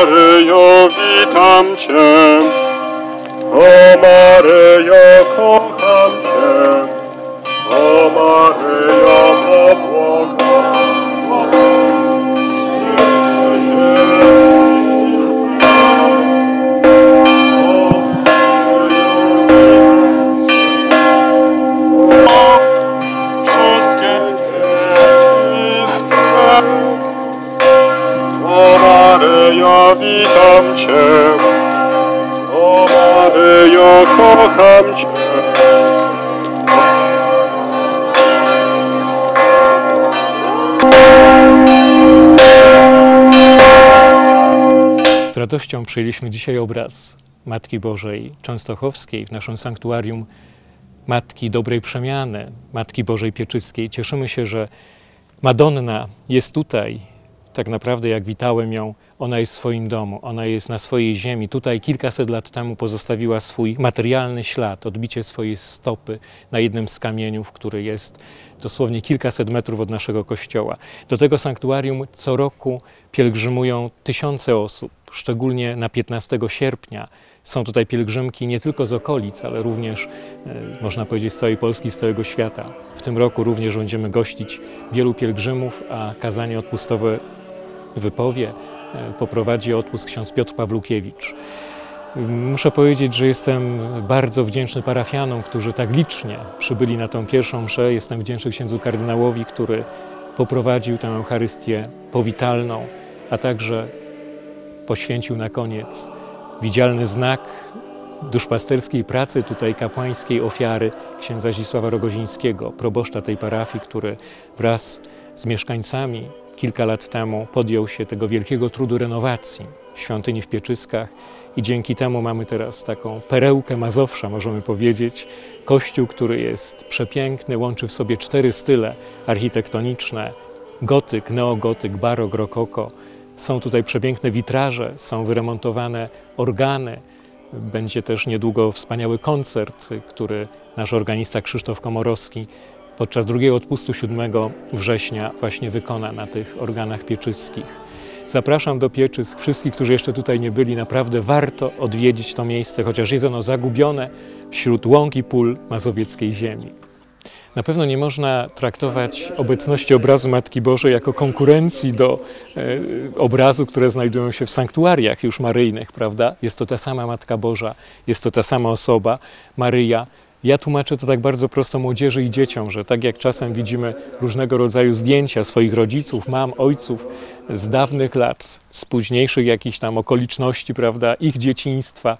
Maryjo, witam Cię. O Maryjo, kocham Cię. O Maryjo, Wszystkie dziedzictwa. Maryjo, witam Cię. O Maryjo, kocham Cię. Z radością przyjęliśmy dzisiaj obraz Matki Bożej Częstochowskiej w naszym sanktuarium Matki Dobrej Przemiany, Matki Bożej Pieczyskiej. Cieszymy się, że Madonna jest tutaj. Tak naprawdę, jak witałem ją, ona jest w swoim domu, ona jest na swojej ziemi. Tutaj kilkaset lat temu pozostawiła swój materialny ślad, odbicie swojej stopy na jednym z kamieniów, który jest dosłownie kilkaset metrów od naszego kościoła. Do tego sanktuarium co roku pielgrzymują tysiące osób, szczególnie na 15 sierpnia. Są tutaj pielgrzymki nie tylko z okolic, ale również, e, można powiedzieć, z całej Polski, z całego świata. W tym roku również będziemy gościć wielu pielgrzymów, a kazanie odpustowe wypowie e, poprowadzi odpust ksiądz Piotr Pawlukiewicz. Muszę powiedzieć, że jestem bardzo wdzięczny parafianom, którzy tak licznie przybyli na tą pierwszą mszę. Jestem wdzięczny księdzu kardynałowi, który poprowadził tę Eucharystię powitalną, a także poświęcił na koniec widzialny znak duszpasterskiej pracy tutaj kapłańskiej ofiary księdza Zdzisława Rogozińskiego, proboszcza tej parafii, który wraz z mieszkańcami kilka lat temu podjął się tego wielkiego trudu renowacji świątyni w Pieczyskach i dzięki temu mamy teraz taką perełkę Mazowsza, możemy powiedzieć. Kościół, który jest przepiękny, łączy w sobie cztery style architektoniczne, gotyk, neogotyk, barok, rokoko. Są tutaj przepiękne witraże, są wyremontowane organy. Będzie też niedługo wspaniały koncert, który nasz organista Krzysztof Komorowski podczas drugiego odpustu 7 września właśnie wykona na tych organach pieczyskich. Zapraszam do Pieczysk wszystkich, którzy jeszcze tutaj nie byli. Naprawdę warto odwiedzić to miejsce, chociaż jest ono zagubione wśród łąk i pól mazowieckiej ziemi. Na pewno nie można traktować obecności obrazu Matki Bożej jako konkurencji do e, obrazu, które znajdują się w sanktuariach już maryjnych, prawda? Jest to ta sama Matka Boża, jest to ta sama osoba, Maryja. Ja tłumaczę to tak bardzo prosto młodzieży i dzieciom, że tak jak czasem widzimy różnego rodzaju zdjęcia swoich rodziców, mam, ojców z dawnych lat, z późniejszych jakichś tam okoliczności, prawda, ich dzieciństwa,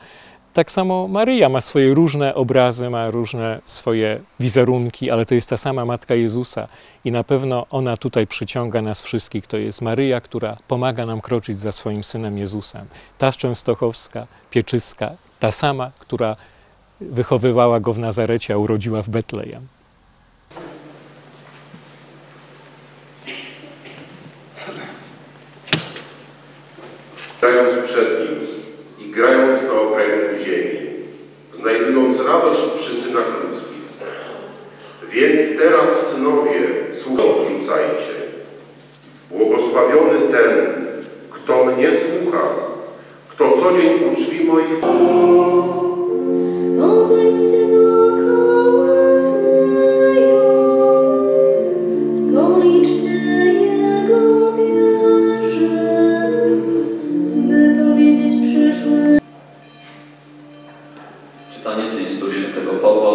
tak samo Maryja ma swoje różne obrazy, ma różne swoje wizerunki, ale to jest ta sama Matka Jezusa i na pewno ona tutaj przyciąga nas wszystkich. To jest Maryja, która pomaga nam kroczyć za swoim Synem Jezusem. Ta Częstochowska, Pieczyska, ta sama, która wychowywała go w Nazarecie, a urodziła w Betlejem. Stając przed Nim grając na okręgu ziemi, znajdując radość przy synach ludzkich. Więc teraz, synowie, słuchaj, odrzucajcie. Błogosławiony ten, kto mnie słucha, kto co dzień u drzwi moich Czytanie z listu świętego Pawła.